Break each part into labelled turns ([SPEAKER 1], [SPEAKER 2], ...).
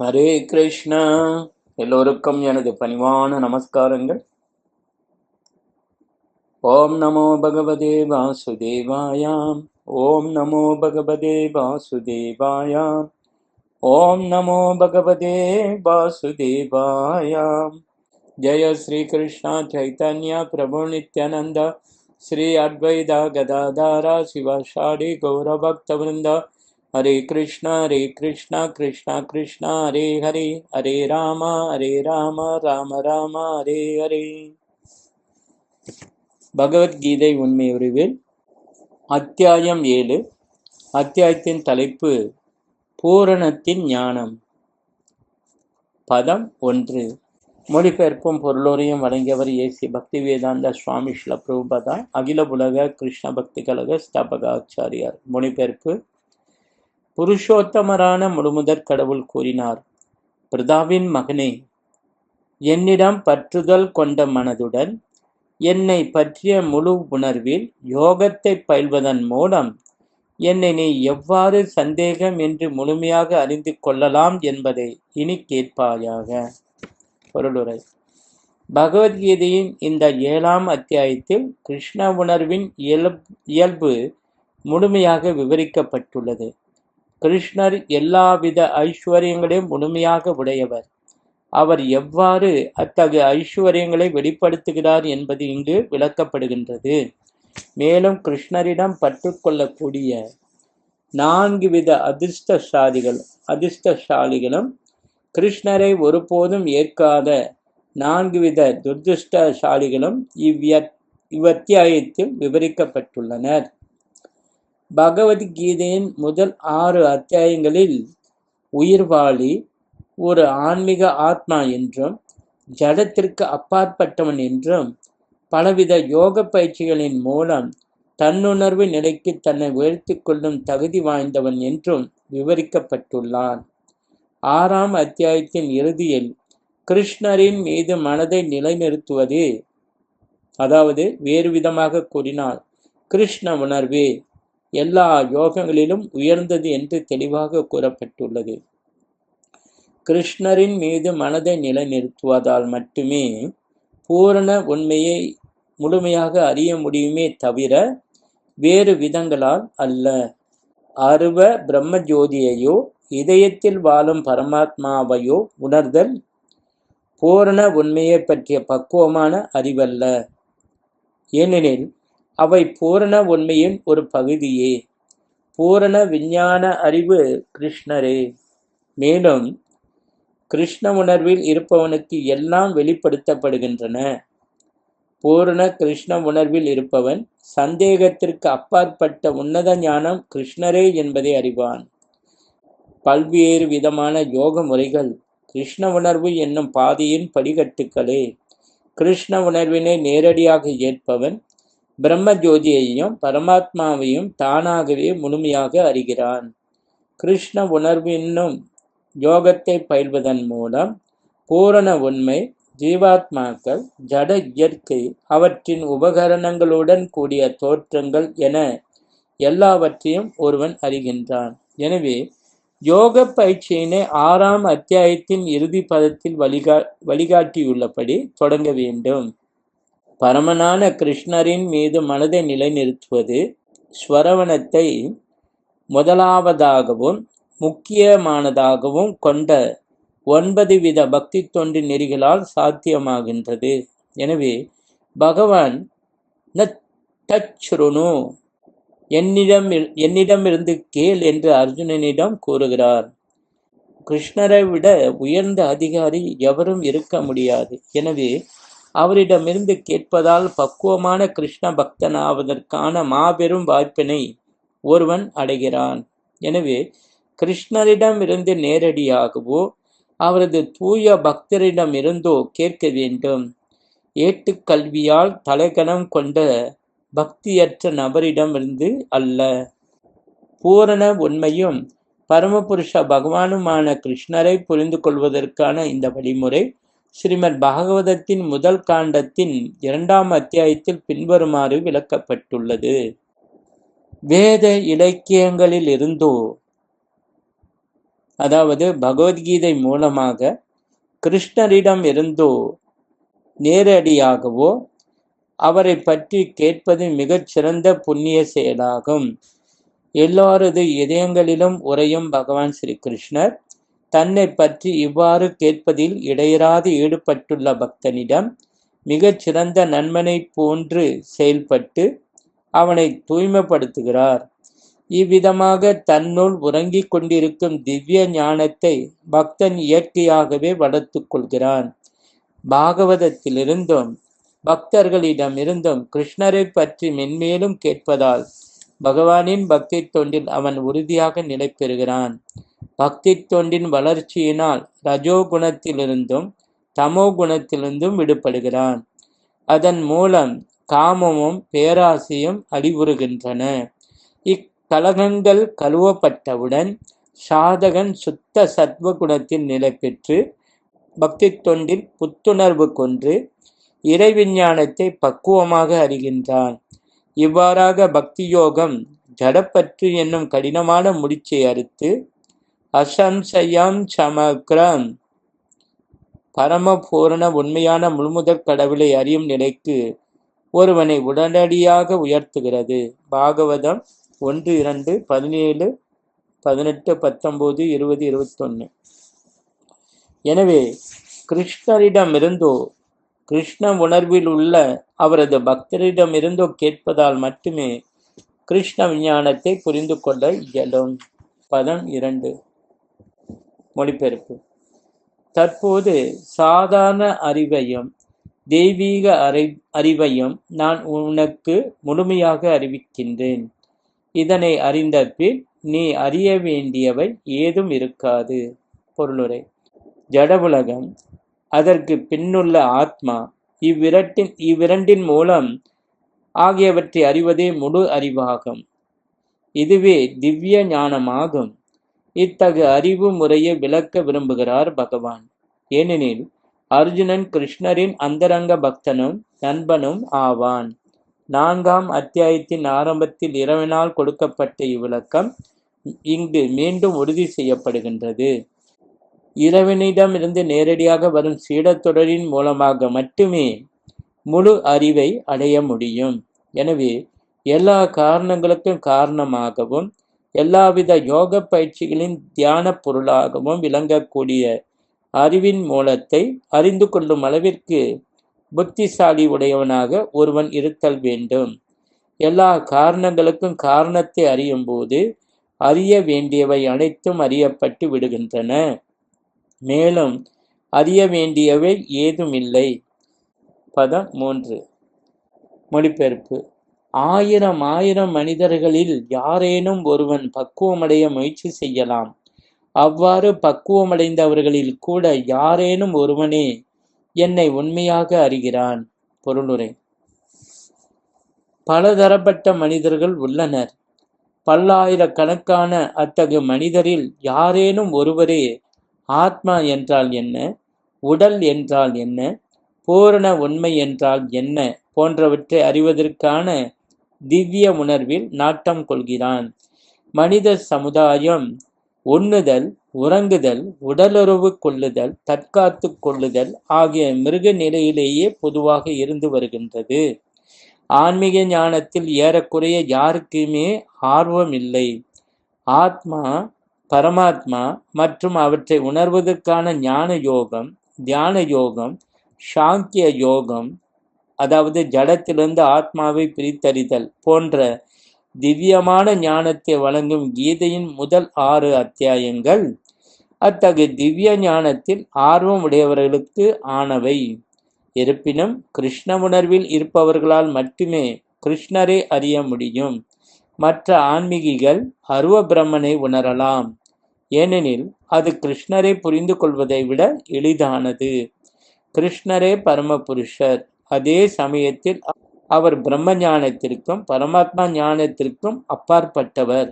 [SPEAKER 1] ஹரே கிருஷ்ணா. எல்லோருக்கும் எனது பணிவான நமஸ்காரங்கள். ஓம் நமோ பகவதே வாசுதேவாயாம். ஓம் நமோ பகவதே வாசுதேவாயாம். ஓம் நமோ பகவதே வாசுதேவாயாம். ஜெய ஸ்ரீ கிருஷ்ணா சைத்தன்யா பிரபு நித்யானந்தா. ஸ்ரீ அத்வைதா கதாதாரா சிவசாரி கௌரபக்தவிருந்தா ஹரே கிருஷ்ணா ஹரே கிருஷ்ணா கிருஷ்ணா கிருஷ்ணா ஹரே ஹரே ஹரே ராமா ஹரே ராமா ராம ராமா ஹரே ஹரே பகவத்கீதை உண்மை உரிவில் அத்தியாயம் ஏழு. அத்தியாயத்தின் தலைப்பு பூரணத்தின் ஞானம். பதம் ஒன்று. மொழிபெயர்ப்பும் பொருளோரையும் வழங்கியவர் ஏசி பக்தி வேதாந்த சுவாமி ஸ்ல பிரபுபதா அகில உலக கிருஷ்ண பக்தி கழக ஸ்தாபக ஆச்சாரியார் மொழிபெயர்ப்பு புருஷோத்தமரான முழுமுதற் கடவுள் கூறினார் பிரதாவின் மகனே என்னிடம் பற்றுதல் கொண்ட மனதுடன் என்னை பற்றிய முழு உணர்வில் யோகத்தை பயில்வதன் மூலம் என்னை நீ எவ்வாறு சந்தேகம் என்று முழுமையாக அறிந்து கொள்ளலாம் என்பதை இனி கேட்பாயாக. பொருளுரை. பகவத்கீதையின் இந்த ஏழாம் அத்தியாயத்தில் கிருஷ்ண உணர்வின் இயல்பு இயல்பு முழுமையாக விவரிக்கப்பட்டுள்ளது. கிருஷ்ணர் எல்லாவித ஐஸ்வர்யங்களையும் முழுமையாக உடையவர். அவர் எவ்வாறு அத்தகைய ஐஸ்வர்யங்களை வெளிப்படுத்துகிறார் என்பது இங்கு விளக்கப்படுகின்றது. மேலும் கிருஷ்ணரிடம் பற்றுக்கொள்ளக்கூடிய நான்கு வித அதிர்ஷ்டசாலிகள் அதிர்ஷ்டசாலிகளும் கிருஷ்ணரை ஒருபோதும் ஏற்காத நான்கு வித துர்திருஷ்டசாலிகளும் இவ்விய இவ்வத்தியாயத்தில் விவரிக்கப்பட்டுள்ளனர். பகவத்கீதையின் முதல் ஆறு அத்தியாயங்களில் உயிர்வாளி ஒரு ஆன்மீக ஆத்மா என்றும் ஜடத்திற்கு அப்பாற்பட்டவன் என்றும் பலவித யோக பயிற்சிகளின் மூலம் தன்னுணர்வு நிலைக்கு தன்னை உயர்த்தி கொள்ளும் தகுதி வாய்ந்தவன் என்றும் விவரிக்கப்பட்டுள்ளான். ஆறாம் அத்தியாயத்தின் இறுதியில் கிருஷ்ணரின் மீது மனதை நிலைநிறுத்துவது அதாவது வேறு விதமாக கூறினால் கிருஷ்ண உணர்வே. எல்லா யோகங்களிலும் உயர்ந்தது என்று தெளிவாக கூறப்பட்டுள்ளது. கிருஷ்ணரின் மீது மனதை நிலைநிறுத்துவதால் மட்டுமே பூரண உண்மையை முழுமையாக அறிய முடியுமே தவிர வேறு விதங்களால் அல்ல. அருவ பிரம்ம ஜோதியையோ இதயத்தில் வாழும் பரமாத்மாவையோ உணர்தல் பூரண உண்மையை பற்றிய பக்குவமான அறிவல்ல. ஏனெனில் அவை பூரண உண்மையின் ஒரு பகுதியே. பூரண விஞ்ஞான அறிவு கிருஷ்ணரே. மேலும் கிருஷ்ண உணர்வில் இருப்பவனுக்கு எல்லாம் வெளிப்படுத்தப்படுகின்றன. பூரண கிருஷ்ண உணர்வில் இருப்பவன் சந்தேகத்திற்கு அப்பாற்பட்ட உன்னத ஞானம் கிருஷ்ணரே என்பதை அறிவான். பல்வேறு விதமான யோக முறைகள் கிருஷ்ண உணர்வு என்னும் பாதையின் படிகட்டுக்களே கிருஷ்ண உணர்வினை நேரடியாக ஏற்பவன் பிரம்ம ஜோதியையும் பரமாத்மாவையும் தானாகவே முழுமையாக அறிகிறான். கிருஷ்ண உணர்வின்னும் யோகத்தை பயில்வதன் மூலம் பூரண உண்மை ஜீவாத்மாக்கள் ஜட இயற்கை அவற்றின் உபகரணங்களுடன் கூடிய தோற்றங்கள் என எல்லாவற்றையும் ஒருவன் அறிகின்றான். எனவே யோக பயிற்சியினை ஆறாம் அத்தியாயத்தின் இறுதி பதத்தில் வழிகா வழிகாட்டியுள்ளபடி தொடங்க வேண்டும். பரமனான கிருஷ்ணரின் மீது மனதை நிலைநிறுத்துவது ஸ்வரவணத்தை முதலாவதாகவும் முக்கியமானதாகவும் கொண்ட ஒன்பது வித பக்தி தொண்டு நெறிகளால் சாத்தியமாகின்றது. எனவே பகவான் நச்சுருணு என்னிடம் என்னிடமிருந்து கேள் என்று அர்ஜுனனிடம் கூறுகிறார். கிருஷ்ணரை விட உயர்ந்த அதிகாரி எவரும் இருக்க முடியாது. எனவே அவரிடமிருந்து கேட்பதால் பக்குவமான கிருஷ்ண பக்தனாவதற்கான மாபெரும் வாய்ப்பினை ஒருவன் அடைகிறான். எனவே கிருஷ்ணரிடமிருந்து நேரடியாகவோ அவரது தூய பக்தரிடமிருந்தோ கேட்க வேண்டும். ஏட்டுக்கல்வியால் தலைகணம் கொண்ட பக்தியற்ற நபரிடமிருந்து அல்ல. பூரண உண்மையும் பரமபுருஷ பகவானுமான கிருஷ்ணரை புரிந்து கொள்வதற்கான இந்த வழிமுறை ஸ்ரீமத் பாகவதத்தின் முதல் காண்டத்தின் இரண்டாம் அத்தியாயத்தில் பின்வருமாறு விளக்கப்பட்டுள்ளது. வேத இலக்கியங்களில் இருந்தோ அதாவது பகவத்கீதை மூலமாக கிருஷ்ணரிடம் இருந்தோ நேரடியாகவோ அவரை பற்றி கேட்பது மிகச் சிறந்த புண்ணிய செயலாகும். எல்லாரது இதயங்களிலும் உறையும் பகவான் ஸ்ரீ கிருஷ்ணர் தன்னை பற்றி இவ்வாறு கேட்பதில் இடையராது ஈடுபட்டுள்ள பக்தனிடம் மிகச் சிறந்த நன்மனை போன்று செயல்பட்டு அவனை தூய்மைப்படுத்துகிறார். இவ்விதமாக தன்னுள் உறங்கிக் கொண்டிருக்கும் திவ்ய ஞானத்தை பக்தன் இயற்கையாகவே வளர்த்துக் கொள்கிறான். பாகவதத்திலிருந்தும் பக்தர்களிடமிருந்தும் கிருஷ்ணரை பற்றி மென்மேலும் கேட்பதால் பகவானின் பக்தி தொண்டில் அவன் உறுதியாக நிலை பெறுகிறான் பக்தி தொண்டின் வளர்ச்சியினால் ரஜோ குணத்திலிருந்தும் தமோ குணத்திலிருந்தும் விடுபடுகிறான். அதன் மூலம் காமமும் பேராசையும் அறிவுறுகின்றன இக்கலகங்கள் கழுவப்பட்டவுடன் சாதகன் சுத்த சத்வ குணத்தில் நிலை பெற்று பக்தி தொண்டில் புத்துணர்வு கொன்று இறைவிஞ்ஞானத்தை பக்குவமாக அறிகின்றான். இவ்வாறாக பக்தி யோகம் ஜடப்பற்று என்னும் கடினமான முடிச்சை அறுத்து அசம்சயம் சமக்ரம். பரமபூரண உண்மையான முழுமுதற் கடவுளை அறியும் நிலைக்கு ஒருவனை உடனடியாக உயர்த்துகிறது. பாகவதம் ஒன்று இரண்டு பதினேழு பதினெட்டு பத்தொம்போது இருபது இருபத்தொன்னு. எனவே கிருஷ்ணரிடமிருந்தோ கிருஷ்ண உணர்வில் உள்ள அவரது பக்தரிடமிருந்தோ கேட்பதால் மட்டுமே கிருஷ்ண விஞ்ஞானத்தை புரிந்து கொள்ள இயலும். பதம் இரண்டு. மொழிபெயர்ப்பு. தற்போது சாதாரண அறிவையும் தெய்வீக அறி அறிவையும் நான் உனக்கு முழுமையாக அறிவிக்கின்றேன். இதனை அறிந்த பின் நீ அறிய வேண்டியவை ஏதும் இருக்காது. பொருளுரை. ஜட உலகம் அதற்கு பின்னுள்ள ஆத்மா இவ்விரட்டின் இவ்விரண்டின் மூலம் ஆகியவற்றை அறிவதே முழு அறிவாகும். இதுவே திவ்ய ஞானமாகும். இத்தகு அறிவு முறையை விளக்க விரும்புகிறார் பகவான். ஏனெனில் அர்ஜுனன் கிருஷ்ணரின் அந்தரங்க பக்தனும் நண்பனும் ஆவான். நான்காம் அத்தியாயத்தின் ஆரம்பத்தில் இரவினால் கொடுக்கப்பட்ட இவ்விளக்கம் இங்கு மீண்டும் உறுதி செய்யப்படுகின்றது. இறைவனிடமிருந்து நேரடியாக வரும் சீடத்தொடரின் மூலமாக மட்டுமே முழு அறிவை அடைய முடியும். எனவே எல்லா காரணங்களுக்கும் காரணமாகவும் எல்லாவித யோக பயிற்சிகளின் தியான பொருளாகவும் விளங்கக்கூடிய அறிவின் மூலத்தை அறிந்து கொள்ளும் அளவிற்கு புத்திசாலி உடையவனாக ஒருவன் இருத்தல் வேண்டும். எல்லா காரணங்களுக்கும் காரணத்தை அறியும் போது அறிய வேண்டியவை அனைத்தும் அறியப்பட்டு விடுகின்றன. மேலும் அறிய வேண்டியவை ஏதுமில்லை. பதம் மூன்று. மொழிபெயர்ப்பு. ஆயிரம் ஆயிரம் மனிதர்களில் யாரேனும் ஒருவன் பக்குவமடைய முயற்சி செய்யலாம். அவ்வாறு பக்குவமடைந்தவர்களில் கூட யாரேனும் ஒருவனே என்னை உண்மையாக அறிகிறான். பொருளுரை. பலதரப்பட்ட மனிதர்கள் உள்ளனர். பல்லாயிரக்கணக்கான அத்தகு மனிதரில் யாரேனும் ஒருவரே ஆத்மா என்றால் என்ன? உடல் என்றால் என்ன? பூரண உண்மை என்றால் என்ன? போன்றவற்றை அறிவதற்கான திவ்ய உணர்வில் நாட்டம் கொள்கிறான். மனித சமுதாயம் உண்ணுதல் உறங்குதல் உடலுறவு கொள்ளுதல் தற்காத்து கொள்ளுதல் ஆகிய மிருக நிலையிலேயே பொதுவாக இருந்து வருகின்றது. ஆன்மீக ஞானத்தில் ஏறக்குறைய யாருக்குமே ஆர்வம் இல்லை. ஆத்மா பரமாத்மா மற்றும் அவற்றை உணர்வதற்கான ஞான யோகம் தியான யோகம் சாங்கிய யோகம் அதாவது ஜடத்திலிருந்து ஆத்மாவை பிரித்தறிதல் போன்ற திவ்யமான ஞானத்தை வழங்கும் கீதையின் முதல் ஆறு அத்தியாயங்கள். அத்தகு திவ்ய ஞானத்தில் ஆர்வம் உடையவர்களுக்கு ஆனவை. இருப்பினும் கிருஷ்ண உணர்வில் இருப்பவர்களால் மட்டுமே கிருஷ்ணரை அறிய முடியும். மற்ற ஆன்மீகிகள் அருவ பிரம்மனை உணரலாம். ஏனெனில் அது கிருஷ்ணரை புரிந்து கொள்வதை விட எளிதானது. கிருஷ்ணரே பரமபுருஷர். அதே சமயத்தில் அவர் பிரம்ம ஞானத்திற்கும் பரமாத்மா ஞானத்திற்கும் அப்பாற்பட்டவர்.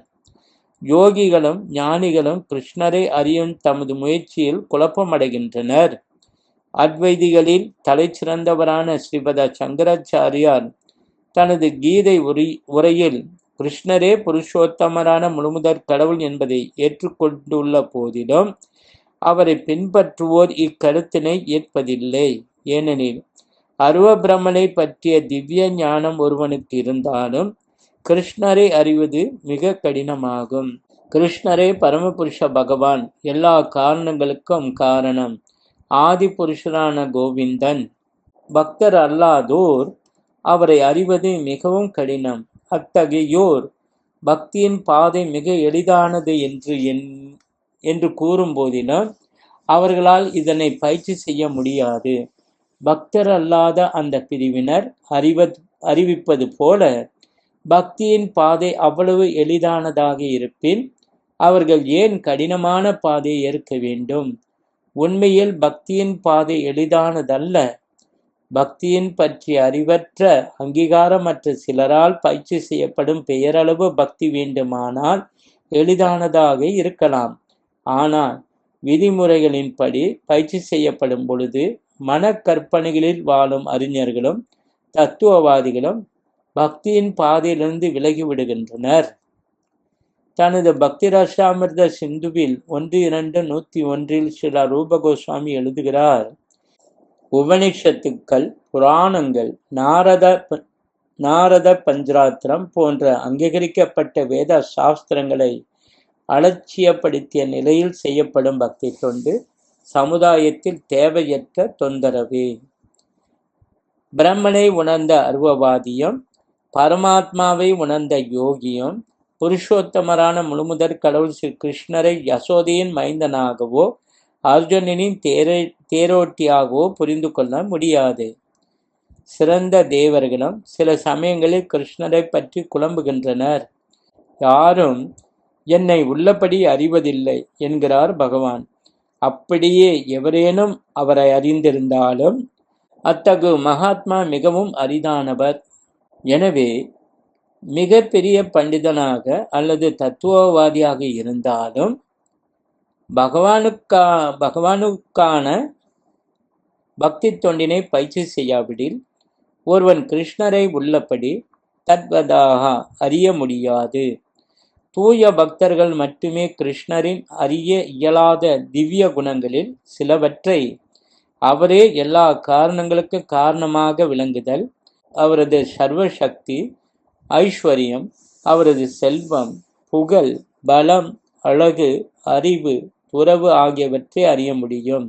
[SPEAKER 1] யோகிகளும் ஞானிகளும் கிருஷ்ணரை அறியும் தமது முயற்சியில் குழப்பமடைகின்றனர். அத்வைதிகளில் தலைச்சிறந்தவரான ஸ்ரீபத சங்கராச்சாரியார் தனது கீதை உரி உரையில் கிருஷ்ணரே புருஷோத்தமரான முழுமுதற் கடவுள் என்பதை ஏற்றுக்கொண்டுள்ள போதிலும் அவரை பின்பற்றுவோர் இக்கருத்தினை ஏற்பதில்லை. ஏனெனில் அருவ பிரம்மனை பற்றிய திவ்ய ஞானம் ஒருவனுக்கு இருந்தாலும் கிருஷ்ணரை அறிவது மிக கடினமாகும். கிருஷ்ணரே பரமபுருஷ பகவான் எல்லா காரணங்களுக்கும் காரணம். ஆதி புருஷரான கோவிந்தன் பக்தர் அல்லாதோர் அவரை அறிவது மிகவும் கடினம். அத்தகையோர் பக்தியின் பாதை மிக எளிதானது என்று என் என்று கூறும் போதிலும் அவர்களால் இதனை பயிற்சி செய்ய முடியாது. பக்தர் அல்லாத அந்த பிரிவினர் அறிவது அறிவிப்பது போல பக்தியின் பாதை அவ்வளவு எளிதானதாக இருப்பின் அவர்கள் ஏன் கடினமான பாதையை ஏற்க வேண்டும்? உண்மையில் பக்தியின் பாதை எளிதானதல்ல. பக்தியின் பற்றி அறிவற்ற அங்கீகாரமற்ற சிலரால் பயிற்சி செய்யப்படும் பெயரளவு பக்தி வேண்டுமானால் எளிதானதாக இருக்கலாம். ஆனால் விதிமுறைகளின்படி பயிற்சி செய்யப்படும் பொழுது மனக்கற்பனைகளில் வாழும் அறிஞர்களும் தத்துவவாதிகளும் பக்தியின் பாதையிலிருந்து விலகி விடுகின்றனர். தனது பக்தி ரசாமிர்த சிந்துவில் ஒன்று இரண்டு நூற்றி ஒன்றில் சில ரூபகோஸ்வாமி எழுதுகிறார் உபனிஷத்துக்கள் புராணங்கள் நாரத நாரத பஞ்சராத்திரம் போன்ற அங்கீகரிக்கப்பட்ட வேத சாஸ்திரங்களை அலட்சியப்படுத்திய நிலையில் செய்யப்படும் பக்தி தொண்டு சமுதாயத்தில் தேவையற்ற தொந்தரவு. பிரம்மனை உணர்ந்த அருவவாதியும் பரமாத்மாவை உணர்ந்த யோகியும் புருஷோத்தமரான முழுமுதற் கடவுள் ஸ்ரீ கிருஷ்ணரை யசோதையின் மைந்தனாகவோ அர்ஜுனனின் தேரை தேரோட்டியாகவோ புரிந்து கொள்ள முடியாது. சிறந்த தேவர்களும் சில சமயங்களில் கிருஷ்ணரை பற்றி குழம்புகின்றனர். யாரும் என்னை உள்ளபடி அறிவதில்லை என்கிறார் பகவான். அப்படியே எவரேனும் அவரை அறிந்திருந்தாலும் அத்தகு மகாத்மா மிகவும் அரிதானவர். எனவே மிக பெரிய பண்டிதனாக அல்லது தத்துவவாதியாக இருந்தாலும் பகவானுக்கா பகவானுக்கான பக்தி தொண்டினை பயிற்சி செய்யாவிடில் ஒருவன் கிருஷ்ணரை உள்ளபடி தத்வதாக அறிய முடியாது. தூய பக்தர்கள் மட்டுமே கிருஷ்ணரின் அறிய இயலாத திவ்ய குணங்களில் சிலவற்றை அவரே எல்லா காரணங்களுக்கு காரணமாக விளங்குதல் அவரது சர்வ சக்தி ஐஸ்வர்யம் அவரது செல்வம் புகழ் பலம் அழகு அறிவு துறவு ஆகியவற்றை அறிய முடியும்.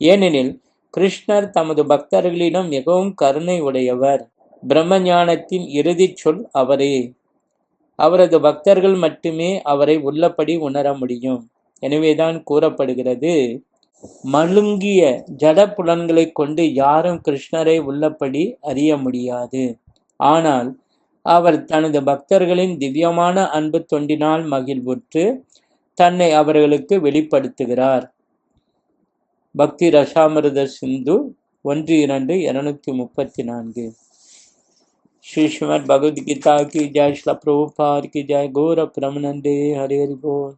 [SPEAKER 1] ஏனெனில் கிருஷ்ணர் தமது பக்தர்களிடம் மிகவும் கருணை உடையவர். பிரம்ம ஞானத்தின் இறுதிச் சொல் அவரே. அவரது பக்தர்கள் மட்டுமே அவரை உள்ளபடி உணர முடியும். எனவேதான் கூறப்படுகிறது மழுங்கிய ஜட புலன்களைக் கொண்டு யாரும் கிருஷ்ணரை உள்ளபடி அறிய முடியாது. ஆனால் அவர் தனது பக்தர்களின் திவ்யமான அன்பு தொண்டினால் மகிழ்வுற்று தன்னை அவர்களுக்கு வெளிப்படுத்துகிறார். பக்தி ரசாமிரத சிந்து ஒன்று இரண்டு இருநூத்தி முப்பத்தி நான்கு. श्री श्रीमद भगवद गीता की जय प्रभुपाद की जय गौर प्रमनंदे हरि हरि बोल